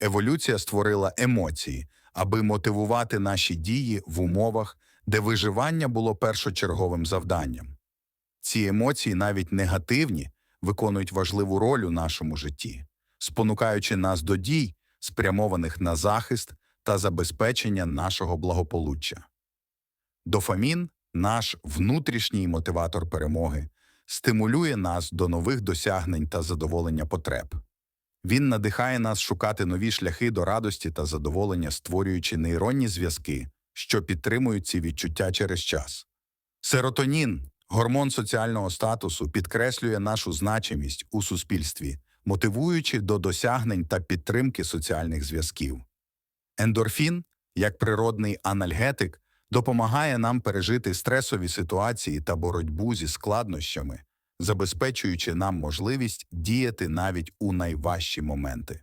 Еволюція створила емоції, аби мотивувати наші дії в умовах, де виживання було першочерговим завданням. Ці емоції, навіть негативні, виконують важливу роль у нашому житті, спонукаючи нас до дій, спрямованих на захист та забезпечення нашого благополуччя. Дофамін, наш внутрішній мотиватор перемоги, стимулює нас до нових досягнень та задоволення потреб. Він надихає нас шукати нові шляхи до радості та задоволення, створюючи нейронні зв'язки, що підтримують ці відчуття через час. Серотонін, гормон соціального статусу, підкреслює нашу значимість у суспільстві, мотивуючи до досягнень та підтримки соціальних зв'язків. Ендорфін, як природний анальгетик, допомагає нам пережити стресові ситуації та боротьбу зі складнощами, забезпечуючи нам можливість діяти навіть у найважчі моменти.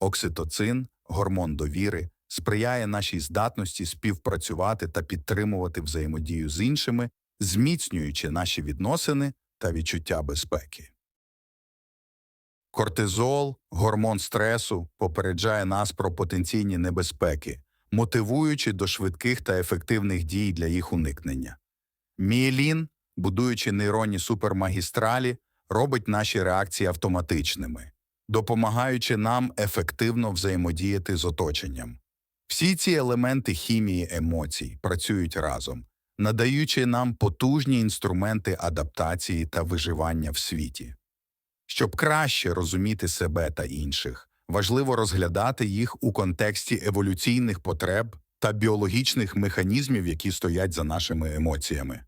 Окситоцин, гормон довіри, сприяє нашій здатності співпрацювати та підтримувати взаємодію з іншими, зміцнюючи наші відносини та відчуття безпеки. Кортизол, гормон стресу, попереджає нас про потенційні небезпеки, мотивуючи до швидких та ефективних дій для їх уникнення. Мієлін, будуючи нейронні супермагістралі, робить наші реакції автоматичними, допомагаючи нам ефективно взаємодіяти з оточенням. Всі ці елементи хімії емоцій працюють разом, надаючи нам потужні інструменти адаптації та виживання в світі. Щоб краще розуміти себе та інших, важливо розглядати їх у контексті еволюційних потреб та біологічних механізмів, які стоять за нашими емоціями.